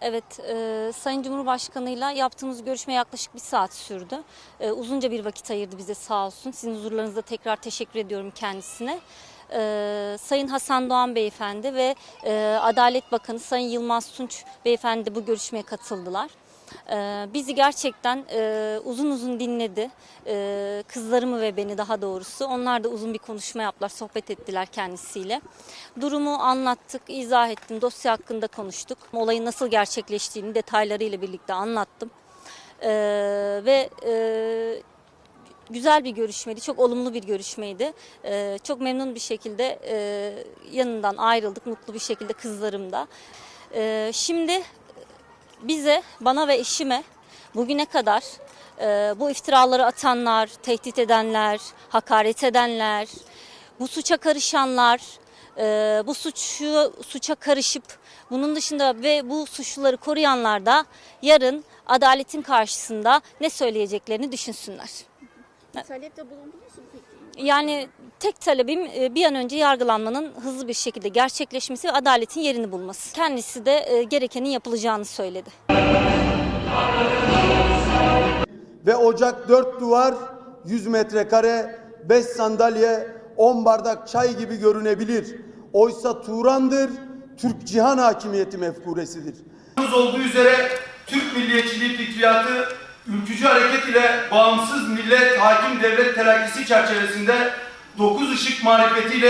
Evet, e, Sayın Cumhurbaşkanıyla yaptığımız görüşme yaklaşık bir saat sürdü. E, uzunca bir vakit ayırdı bize sağ olsun. Sizin huzurlarınızda tekrar teşekkür ediyorum kendisine. E, Sayın Hasan Doğan Beyefendi ve e, Adalet Bakanı Sayın Yılmaz Tunç Beyefendi bu görüşmeye katıldılar. E, bizi gerçekten e, uzun uzun dinledi. E, kızlarımı ve beni daha doğrusu. Onlar da uzun bir konuşma yaptılar, sohbet ettiler kendisiyle. Durumu anlattık, izah ettim, dosya hakkında konuştuk. Olayın nasıl gerçekleştiğini detaylarıyla birlikte anlattım. E, ve e, güzel bir görüşmeydi, çok olumlu bir görüşmeydi. Çok memnun bir şekilde e, yanından ayrıldık, mutlu bir şekilde kızlarım da. Şimdi bize, bana ve eşime bugüne kadar e, bu iftiraları atanlar, tehdit edenler, hakaret edenler, bu suça karışanlar, e, bu suçu suça karışıp bunun dışında ve bu suçluları koruyanlar da yarın adaletin karşısında ne söyleyeceklerini düşünsünler. Talepte bulundunuz mu peki? Yani tek talebim e, bir an önce yargılanmanın hızlı bir şekilde gerçekleşmesi ve adaletin yerini bulması. Kendisi de e, gerekenin yapılacağını söyledi. ve ocak 4 duvar 100 metrekare 5 sandalye 10 bardak çay gibi görünebilir. Oysa Turan'dır Türk cihan hakimiyeti mefkuresidir. Olduğu üzere Türk milliyetçiliği fikriyatı ülkücü hareket ile bağımsız millet hakim devlet telakkisi çerçevesinde dokuz ışık marifetiyle